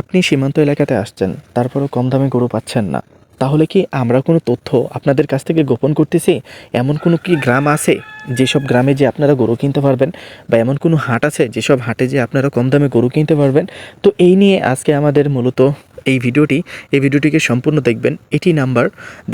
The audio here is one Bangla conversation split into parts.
আপনি সীমান্ত এলাকাতে আসছেন, তারপরও কম দামে গরু পাচ্ছেন না। তাহলে কি আমরা কোনো তথ্য আপনাদের কাছ থেকে গোপন করতেছি? এমন কোনো কি গ্রাম আছে যেসব গ্রামে যে আপনারা গরু কিনতে পারবেন? বা এমন কোনো হাট আছে যেসব হাটে যে আপনারা কম দামে গরু কিনতে পারবেন? তো এই নিয়ে আজকে আমাদের মূলত এই ভিডিওটি, এই ভিডিওটিকে সম্পূর্ণ দেখবেন। এটি নাম্বার,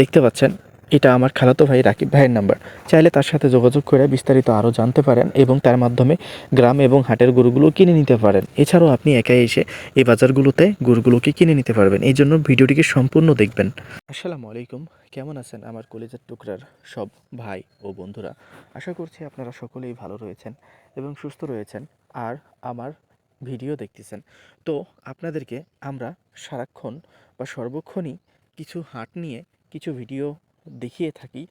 দেখতে পাচ্ছেন এটা আমার খালাতো ভাই রাকিব ভাইয়ের নাম্বার। চাইলে তার সাথে যোগাযোগ করে বিস্তারিত আরও জানতে পারেন এবং তার মাধ্যমে গ্রাম এবং হাটের গরুগুলো কিনে নিতে পারেন। এছাড়াও আপনি একাই এসে এই বাজারগুলোতে গরুগুলোকে কিনে নিতে পারবেন। এই জন্য ভিডিওটিকে সম্পূর্ণ দেখবেন। আসসালামু আলাইকুম, কেমন আছেন আমার কলেজের টুকরার সব ভাই ও বন্ধুরা? আশা করছি আপনারা সকলেই ভালো রয়েছেন এবং সুস্থ রয়েছেন আর আমার ভিডিও দেখতেছেন। তো আপনাদেরকে আমরা সারাক্ষণ বা সর্বক্ষণই কিছু হাট নিয়ে কিছু ভিডিও দেখিয়ে থাকি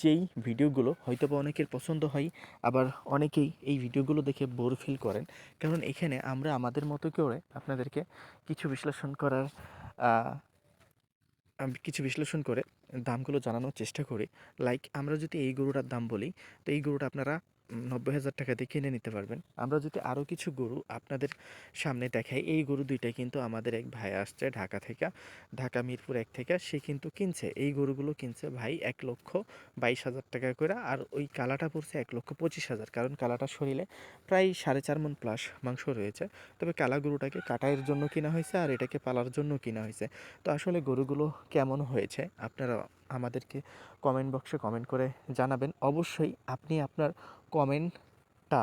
যেই ভিডিওগুলো হয়তো বা অনেকের পছন্দ হয়, আবার অনেকেই এই ভিডিওগুলো দেখে বোর ফিল করেন। কারণ এখানে আমরা আমাদের মতো করে আপনাদেরকে কিছু বিশ্লেষণ করার কিছু বিশ্লেষণ করে দামগুলো জানানোর চেষ্টা করি। লাইক আমরা যদি এই গরুটার দাম বলি, তো এই গরুটা আপনারা নব্বই হাজার টাকা দিয়ে কিনে নিতে পারবেন। আমরা যদি আরও কিছু গরু আপনাদের সামনে দেখাই, এই গরু দুইটাই কিন্তু আমাদের এক ভাই আসছে ঢাকা থেকে, ঢাকা মিরপুর এক থেকে, সে কিন্তু কিনছে। এই গরুগুলো কিনছে ভাই এক লক্ষ বাইশ হাজার টাকা করে, আর ওই কালাটা পড়ছে এক লক্ষ পঁচিশ হাজার, কারণ কালাটা শরীরে প্রায় সাড়ে চার মন প্লাস মাংস রয়েছে। তবে কালা গরুটাকে কাটাইয়ের জন্য কিনা হয়েছে, আর এটাকে পালার জন্য কিনা হয়েছে। তো আসলে গরুগুলো কেমন হয়েছে, আপনারা আমাদেরকে কমেন্ট বক্সে কমেন্ট করে জানাবেন। অবশ্যই আপনি আপনার কমেন্টটা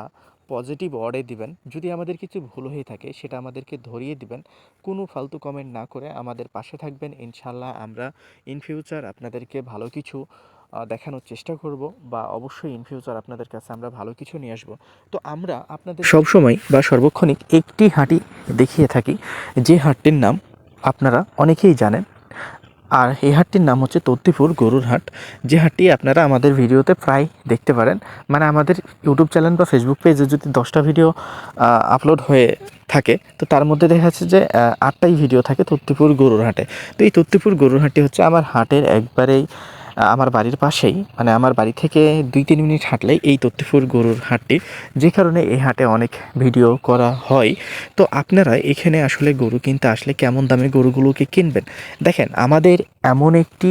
পজিটিভ ওয়ার্ডে দিবেন। যদি আমাদের কিছু ভুল হয়ে থাকে, সেটা আমাদেরকে ধরিয়ে দিবেন। কোনো ফালতু কমেন্ট না করে আমাদের পাশে থাকবেন। ইনশাল্লাহ আমরা ইন ফিউচার আপনাদেরকে ভালো কিছু দেখানোর চেষ্টা করব বা অবশ্যই ইন ফিউচার আপনাদের কাছে আমরা ভালো কিছু নিয়ে আসব। তো আমরা আপনাদের সবসময় বা সর্বক্ষণিক একটি হাঁটি দেখিয়ে থাকি। যে হাটটির নাম আপনারা অনেকেই জানেন আর এই হাটটির নাম হচ্ছে তত্তিপুর গরুর হাট। যে হাটটি আপনারা আমাদের ভিডিওতে প্রায় দেখতে পারেন। মানে আমাদের ইউটিউব চ্যানেল বা ফেসবুক পেজে যদি দশটা ভিডিও আপলোড হয়ে থাকে, তো তার মধ্যে দেখা যাচ্ছে যে আটটাই ভিডিও থাকে তত্তিপুর গরুর হাটে। তো এই তত্তিপুর গরুর হাটটি হচ্ছে আমার হাটের একবারেই আমার বাড়ির পাশেই মানে আমার বাড়ি থেকে দুই তিন মিনিট হাঁটলেই এই তত্তিপুর গরুর হাটটি, যে কারণে এই হাটে অনেক ভিডিও করা হয়। তো আপনারা এখানে আসলে গরু কিনতে আসলে কেমন দামে গরুগুলোকে কিনবেন? দেখেন, আমাদের এমন একটি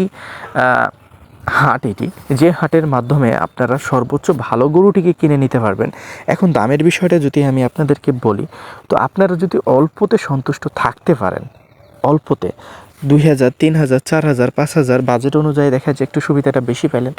হাট এটি, যে হাটের মাধ্যমে আপনারা সর্বোচ্চ ভালো গরুটিকে কিনে নিতে পারবেন। এখন দামের বিষয়টা যদি আমি আপনাদেরকে বলি, তো আপনারা যদি অল্পতে সন্তুষ্ট থাকতে পারেন, অল্পতে দুই হাজার, তিন হাজার, চার হাজার, পাঁচ হাজার বাজেট অনুযায়ী দেখা যায় একটু সুবিধাটা বেশি পেলেন।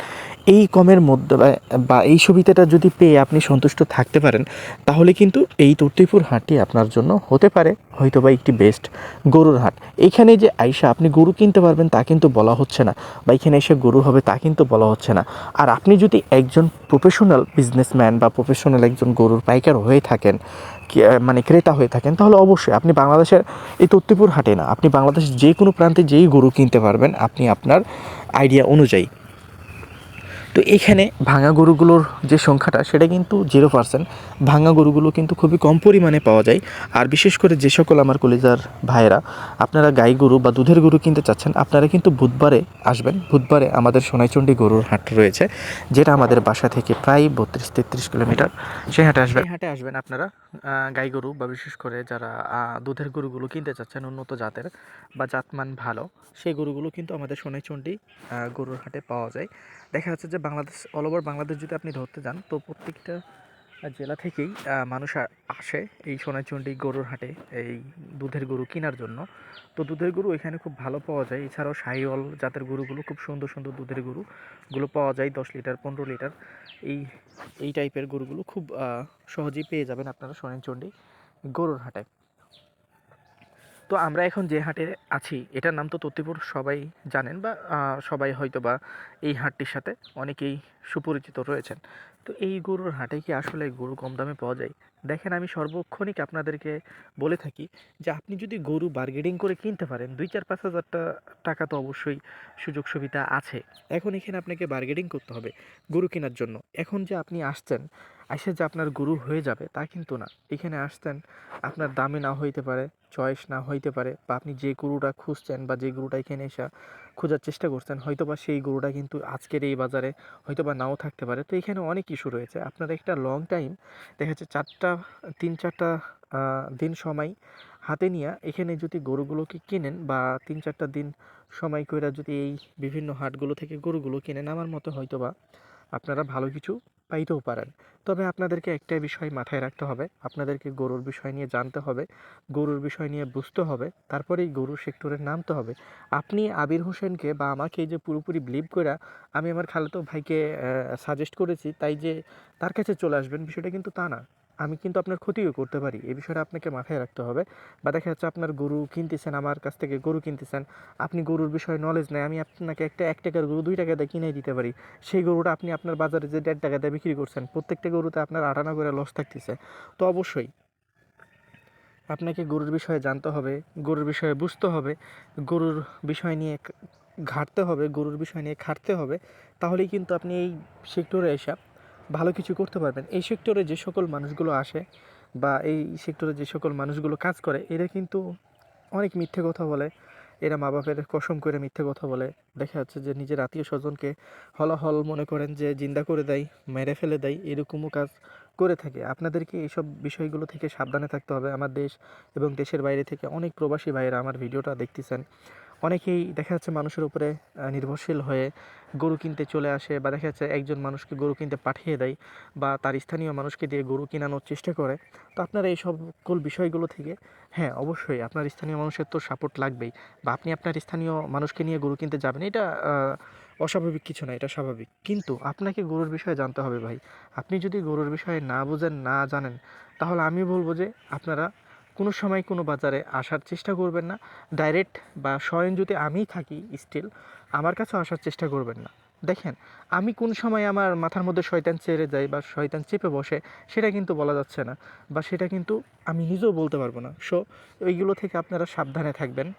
এই কমের মধ্যে বা- এই সুবিধাটা যদি পেয়ে আপনি সন্তুষ্ট থাকতে পারেন, তাহলে কিন্তু এই তর্তিপুর হাটটি আপনার জন্য হতে পারে হয়তো বা একটি বেস্ট গরুর হাট। এইখানে যে আইসা আপনি গরু কিনতে পারবেন তা কিন্তু বলা হচ্ছে না, বা এখানে এসে গরু হবে তা কিন্তু বলা হচ্ছে না। আর আপনি যদি একজন প্রফেশনাল বিজনেসম্যান বা প্রফেশনাল একজন গরুর পাইকার হয়ে থাকেন মানে ক্রেতা হয়ে থাকেন, তাহলে অবশ্যই আপনি বাংলাদেশের এই তত্ত্বপুর হাটে না, আপনি বাংলাদেশের যে কোনো প্রান্তে যেই গরু কিনতে পারবেন, আপনি আপনার আইডিয়া অনুযায়ী। তো এখানে ভাঙা গরুগুলোর যে সংখ্যাটা, সেটা কিন্তু জিরো পার্সেন্ট ভাঙা গরুগুলো কিন্তু খুবই কম পরিমাণে পাওয়া যায়। আর বিশেষ করে যে সকল আমার কলিজার ভাইয়েরা, আপনারা গাই গরু বা দুধের গরু কিনতে চাচ্ছেন, আপনারা কিন্তু বুধবারে আসবেন। বুধবারে আমাদের সোনাইচণ্ডী গরুর হাট রয়েছে, যেটা আমাদের বাসা থেকে প্রায় বত্রিশ, তেত্রিশ কিলোমিটার। সেই হাটে আসবেন। হাটে আসবেন আপনারা গাই গরু বা বিশেষ করে যারা দুধের গরুগুলো কিনতে চাচ্ছেন উন্নত জাতের বা জাতমান ভালো, সেই গরুগুলো কিন্তু আমাদের সোনাইচণ্ডী গরুর হাটে পাওয়া যায়। দেখা যাচ্ছে যে বাংলাদেশ অল ওভার বাংলাদেশ যদি আপনি ধরতে যান, তো প্রত্যেকটা জেলা থেকেই মানুষ আসে এই সোনাইচণ্ডী গরুর হাটে, এই দুধের গরু কেনার জন্য। তো দুধের গরু এখানে খুব ভালো পাওয়া যায়। এছাড়াও সাহিওয়াল জাতের গরুগুলো খুব সুন্দর সুন্দর দুধের গরুগুলো পাওয়া যায়, দশ লিটার, পনেরো লিটার। এই এই টাইপের গরুগুলো খুব সহজেই পেয়ে যাবেন আপনারা সোনাইচণ্ডী গরুর হাটে। তো আমরা এখন যে হাটে আছি, এটার নাম তো তত্তিপুর সবাই জানেন বা সবাই হয়তো বা এই হাটটির সাথে অনেকেই সুপরিচিত রয়েছেন। তো এই গরুর হাটে কি আসলে গরু কম দামে পাওয়া যায়? দেখেন, আমি সর্বক্ষণিক আপনাদেরকে বলে থাকি যে, আপনি যদি গরু বার্গেনিং করে কিনতে পারেন, দুই চার পাঁচ হাজারটা টাকা তো অবশ্যই সুযোগ সুবিধা আছে। এখন এখানে আপনাকে বার্গেনিং করতে হবে গরু কেনার জন্য। এখন যে আপনি আসছেন এসে যে আপনার গরু হয়ে যাবে, তা কিন্তু না। এখানে আসতেন আপনার দামে না হইতে পারে চয়েস না হইতে পারে, বা আপনি যে গরুটা খুঁজছেন বা যে গরুটা এখানে এসে খোঁজার চেষ্টা করছেন হয়তো বা সেই গরুটা কিন্তু আজকের এই বাজারে হয়তো বা নাও থাকতে পারে। তো এখানে অনেক ইস্যু রয়েছে। আপনার একটা লং টাইম দেখা যাচ্ছে চারটা তিন চারটা দিন সময় হাতে নিয়ে এখানে যদি গরুগুলোকে কিনেন বা তিন চারটা দিন সময় করে যদি এই বিভিন্ন হাটগুলো থেকে গরুগুলো কিনেন, আমার মতো হয়তো বা আপনারা ভালো কিছু পাইতেও পারেন। তবে আপনাদেরকে একটা বিষয় মাথায় রাখতে হবে, আপনাদেরকে গরুর বিষয় নিয়ে জানতে হবে, গরুর বিষয় নিয়ে বুঝতে হবে তারপরেই গরুর সেক্টরে নামতে হবে। আপনি আবির হোসেনকে বা আমাকে যে পুরোপুরি বিলিভ করে আমি আমার খালাতো ভাইকে সাজেস্ট করেছি, তাই যে তার কাছে চলে আসবেন বিষয়টা কিন্তু তা না। আমি কিন্তু আপনার ক্ষতিও করতে পারি। এই বিষয়টা আপনাকে মাথায় রাখতে হবে। বা দেখা যাচ্ছে আপনার গরু কিনতেছেন, আমার কাছ থেকে গরু কিনতেছেন, আপনি গরুর বিষয়ে নলেজ নেই, আমি আপনাকে একটা, এক টাকার গরু দুই টাকা দিয়ে কিনে দিতে পারি। সেই গরুটা আপনি আপনার বাজারে যে দেড় টাকা দিয়ে বিক্রি করছেন, প্রত্যেকটা গরুতে আপনার আটানা করে লস থাকতেছে। তো অবশ্যই আপনাকে গরুর বিষয়ে জানতে হবে, গরুর বিষয়ে বুঝতে হবে, গরুর বিষয় নিয়ে ঘাটতে হবে, গরুর বিষয় নিয়ে খাটতে হবে। তাহলেই কিন্তু আপনি এই সেক্টরে এসে ভালো কিছু করতে পারবেন। এই সেক্টরে যে সকল মানুষগুলো আসে বা এই সেক্টরে যে সকল মানুষগুলো কাজ করে, এরা কিন্তু অনেক মিথ্যে কথা বলে। এরা মা বাপের কসম করে মিথ্যে কথা বলে। দেখা যাচ্ছে যে নিজের আত্মীয় স্বজনকে হলাহল মনে করেন যে জিন্দা করে দেয়, মেরে ফেলে দেয়, এরকমও কাজ করে থাকে। আপনাদেরকে এইসব বিষয়গুলো থেকে সাবধানে থাকতে হবে। আমার দেশ এবং দেশের বাইরে থেকে অনেক প্রবাসী ভাইয়েরা আমার ভিডিওটা দেখতেছেন। অনেকেই দেখা যাচ্ছে মানুষের উপরে নির্ভরশীল হয়ে গরু কিনতে চলে আসে বা দেখা যাচ্ছে একজন মানুষকে গরু কিনতে পাঠিয়ে দেয় বা তার স্থানীয় মানুষকে দিয়ে গরু কিনানোর চেষ্টা করে। তো আপনারা এই সকল বিষয়গুলো থেকে হ্যাঁ অবশ্যই আপনার স্থানীয় মানুষের তো সাপোর্ট লাগবেই বা আপনি আপনার স্থানীয় মানুষকে নিয়ে গরু কিনতে যাবেন, এটা অস্বাভাবিক কিছু না, এটা স্বাভাবিক। কিন্তু আপনাকে গরুর বিষয়ে জানতে হবে ভাই। আপনি যদি গরুর বিষয়ে না বোঝেন, না জানেন, তাহলে আমি বলব যে আপনারা কোনো সময় কোনো বাজারে আসার চেষ্টা করবেন না। ডাইরেক্ট বা স্বয়ং যদি আমিই থাকি স্টিল আমার কাছেও আসার চেষ্টা করবেন না। দেখেন, আমি কোন সময় আমার মাথার মধ্যে শয়তান চেড়ে যায় বা শয়তান চেপে বসে, সেটা কিন্তু বলা যাচ্ছে না। বা সেটা কিন্তু আমি নিজেও বলতে পারব না। সো ওইগুলো থেকে আপনারা সাবধানে থাকবেন।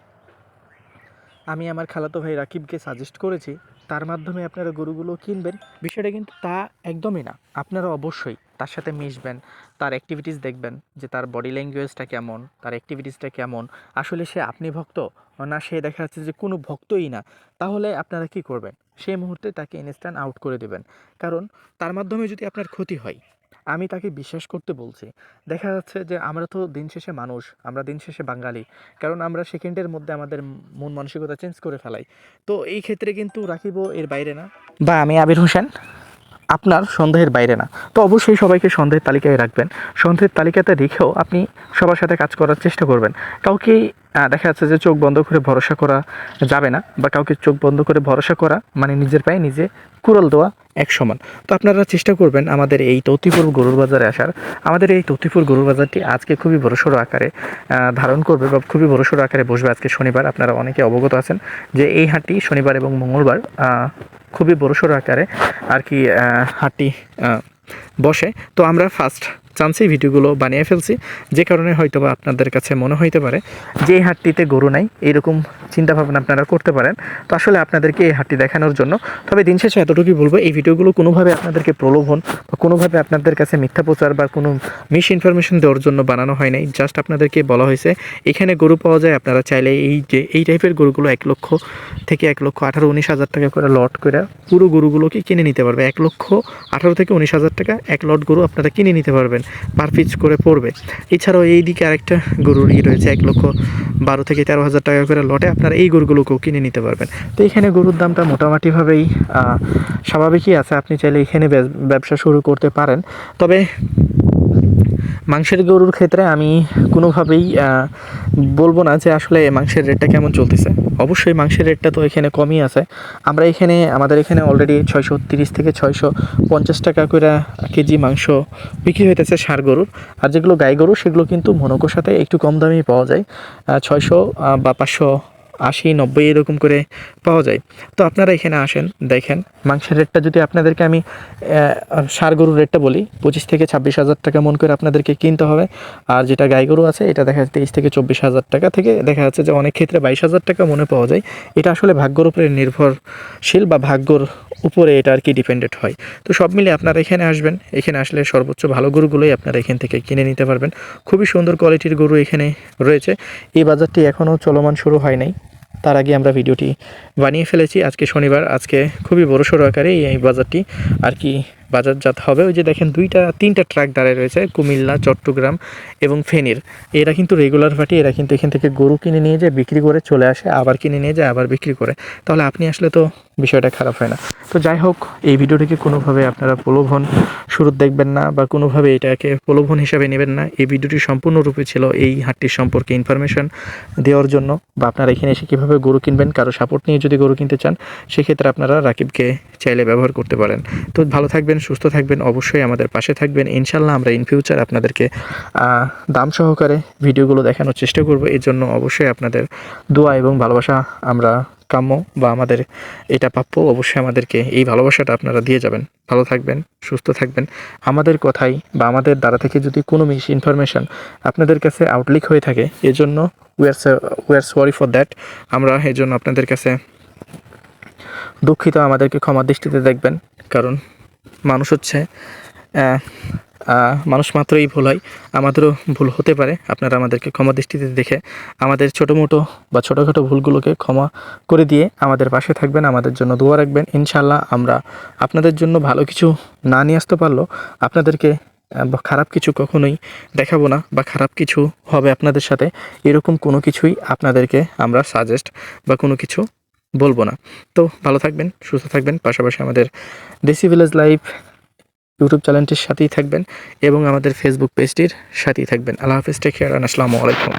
আমি আমার খালাতো ভাই রাকিবকে সাজেস্ট করেছি তার মাধ্যমে আপনারা গরুগুলো কিনবেন। বিষয়টা কিন্তু তা একদমই না। আপনারা অবশ্যই তার সাথে মিশবেন, তার অ্যাক্টিভিটিস দেখবেন যে তার বডি ল্যাঙ্গুয়েজটা কেমন, তার অ্যাক্টিভিটিসটা কেমন, আসলে সে আপনি ভক্ত না সে দেখা যাচ্ছে যে কোনো ভক্তই না। তাহলে আপনারা কি করবেন? সেই মুহূর্তে তাকে ইনস্ট্যান্ট আউট করে দেবেন। কারণ তার মাধ্যমে যদি আপনার ক্ষতি হয় আমি তাকে বিশ্বাস করতে বলছি। দেখা যাচ্ছে যে আমরা তো দিন শেষে মানুষ, আমরা দিন শেষে বাঙালি। কারণ আমরা সেকেন্ডের মধ্যে আমাদের মন মানসিকতা চেঞ্জ করে ফেলাই। তো এই ক্ষেত্রে কিন্তু রাখিবও এর বাইরে না। বা আমি আবির হোসেন। আপনার সন্দেহের বাইরে না। তো অবশ্যই সবাইকে সন্দেহের তালিকায় রাখবেন। সন্দেহের তালিকাতে রেখেও আপনি সবার সাথে কাজ করার চেষ্টা করবেন। কাউকে দেখা যাচ্ছে যে চোখ বন্ধ করে ভরসা করা যাবে না বা কাউকে চোখ বন্ধ করে ভরসা করা মানে নিজের পায়ে নিজে কুড়াল দেওয়া এক সমান। তো আপনারা চেষ্টা করবেন আমাদের এই তৌতিপুর গরুর বাজারে আসার। আমাদের এই তৌতিপুর গরুর বাজারটি আজকে খুবই বড়সড় আকারে ধারণ করবে বা খুবই বড়সড় আকারে বসবে আজকে শনিবার। আপনারা অনেকে অবগত আছেন যে এই হাটটি শনিবার এবং মঙ্গলবার খুবই বড়সড় আকারে আর কি হাটটি বসে। তো আমরা ফার্স্ট চান্সেই ভিডিওগুলো বানিয়ে ফেলছি। যে কারণে হয়তো বা আপনাদের কাছে মনে হইতে পারে যে হাটটিতে গরু নাই, এইরকম চিন্তাভাবনা আপনারা করতে পারেন। তো আসলে আপনাদেরকে এই হাটটি দেখানোর জন্য, তবে দিন শেষে এতটুকুই বলব, এই ভিডিওগুলো কোনোভাবে আপনাদেরকে প্রলোভন বা কোনোভাবে আপনাদের কাছে মিথ্যা প্রচার বা কোনো মিস ইনফরমেশন দেওয়ার জন্য বানানো হয় নাই। জাস্ট আপনাদেরকে বলা হয়েছে, এখানে গরু পাওয়া যায়, আপনারা চাইলে এই যে, এই টাইপের গরুগুলো এক লক্ষ থেকে এক লক্ষ আঠারো উনিশ হাজার টাকা করে লট করে পুরো গরুগুলোকে কিনে নিতে পারবে। এক লক্ষ আঠারো থেকে উনিশ হাজার টাকা এক লট গরু আপনারা কিনে নিতে পারবেন। পার পিচ করে পড়বে। এছাড়াও এই দিকে আরেকটা গরুর ই রয়েছে, এক লক্ষ বারো থেকে তেরো হাজার টাকা করে লটে। আপনারা এই গরুগুলোকেও কিনে নিতে পারবেন। তো এখানে গরুর দামটা মোটামুটিভাবেই স্বাভাবিকই আছে। আপনি চাইলে এখানে ব্যবসা শুরু করতে পারেন। তবে মাংসের গরুর ক্ষেত্রে আমি কোনোভাবেই বলব না যে আসলে মাংসের রেটটা কেমন চলতেছে। অবশ্যই মাংসের রেটটা তো এখানে কমই আছে। আমরা এখানে, আমাদের এখানে অলরেডি ছয়শো তিরিশ থেকে ছয়শো পঞ্চাশ টাকা করে কেজি মাংস বিক্রি হইতেছে ষাঁড় গরুর। আর যেগুলো গাই গরু, সেগুলো কিন্তু মনোকোর সাথে একটু কম দামেই পাওয়া যায়। ছয়শো বা পাঁচশো আশি, নব্বই এরকম করে পাওয়া যায়। তো আপনারা এখানে আসেন, দেখেন, মাংসের রেটটা যদি আপনাদেরকে আমি ষাঁড় গরুর রেটটা বলি, পঁচিশ থেকে ছাব্বিশ হাজার টাকা মন করে আপনাদেরকে কিনতে হবে। আর যেটা গাই গরু আছে, এটা দেখা যাচ্ছে তেইশ থেকে চব্বিশ হাজার টাকা থেকে দেখা যাচ্ছে যে অনেক ক্ষেত্রে বাইশ হাজার টাকা মনে পাওয়া যায়। এটা আসলে ভাগ্যর উপরে নির্ভরশীল বা ভাগ্যর উপরে এটা আর কি ডিপেন্ডেন্ট হয়। তো সব মিলে আপনারা এখানে আসবেন, এখানে আসলে সর্বোচ্চ ভালো গরুগুলোই আপনারা এখান থেকে কিনে নিতে পারবেন। খুবই সুন্দর কোয়ালিটির গরু এখানে রয়েছে। এই বাজারটি এখনও চলমান শুরু হয় নাই। তার আগে আমরা ভিডিওটি বানিয়ে ফেলেছি। আজকে শনিবার, আজকে খুবই বড় সড়ো আকারে এই বাজারটি আর কি বাজারজাত হবে। ওই যে দেখেন দুইটা, তিনটা ট্রাক দাঁড়ায় রয়েছে, কুমিল্লা, চট্টগ্রাম এবং ফেনীর। এরা কিন্তু রেগুলার পার্টি এরা কিন্তু এখান থেকে গরু কিনে নিয়ে যায়, বিক্রি করে চলে আসে, আবার কিনে নিয়ে যায়, আবার বিক্রি করে। তাহলে আপনি আসলে তো বিষয়টা খারাপ হয় না। তো যাই হোক, এই ভিডিওটিকে কোনোভাবে আপনারা প্রলোভন শুরু দেখবেন না বা কোনোভাবে এটাকে প্রলোভন হিসাবে নেবেন না। এই ভিডিওটি সম্পূর্ণরূপে ছিল এই হাটটির সম্পর্কে ইনফরমেশন দেওয়ার জন্য বা আপনারা এখানে এসে কীভাবে গরু কিনবেন, কারও সাপোর্ট নিয়ে যদি গরু কিনতে চান, সেক্ষেত্রে আপনারা রাকিবকে চাইলে ব্যবহার করতে পারেন। তো ভালো থাকবেন, সুস্থ থাকবেন, অবশ্যই আমাদের পাশে থাকবেন। ইনশাল্লাহ আমরা ইন ফিউচার আপনাদেরকে দাম সহকারে ভিডিওগুলো দেখানোর চেষ্টা করব। এর জন্য অবশ্যই আপনাদের দোয়া এবং ভালোবাসা আমরা কাম্য বা আমাদের এটা প্রাপ্য, অবশ্যই আমাদেরকে এই ভালোবাসাটা আপনারা দিয়ে যাবেন। ভালো থাকবেন, সুস্থ থাকবেন। আমাদের কথাই বা আমাদের দ্বারা থেকে যদি কোনো মিস ইনফরমেশন আপনাদের কাছে আউটলিক হয়ে থাকে, এজন্য we are we sorry for that আমরা এই জন্য আপনাদের কাছে দুঃখিত, আমাদেরকে ক্ষমা দৃষ্টিতে দেখবেন। কারণ মানুষ হচ্ছে মানুষ মাত্রই ভুল হয়, আমাদেরও ভুল হতে পারে। আপনারা আমাদেরকে ক্ষমা দৃষ্টিতে দেখে আমাদের ছোটো মোটো বা ছোটোখাটো ভুলগুলোকে ক্ষমা করে দিয়ে আমাদের পাশে থাকবেন, আমাদের জন্য দোয়া রাখবেন। ইনশাল্লাহ আমরা আপনাদের জন্য ভালো কিছু না নিয়ে আসতে পারলেও আপনাদেরকে খারাপ কিছু কখনোই দেখাবো না বা খারাপ কিছু হবে আপনাদের সাথে, এরকম কোনো কিছুই আপনাদেরকে আমরা সাজেস্ট বা কোনো কিছু বলব না। তো ভালো থাকবেন, সুস্থ থাকবেন। পাশাপাশি আমাদের দেশি ভিলেজ লাইভ ইউটিউব চ্যানেলটির সাথেই থাকবেন এবং আমাদের ফেসবুক পেজটির সাথেই থাকবেন। আল্লাহ হাফিজ টেক কেয়ার আসসালামু আলাইকুম।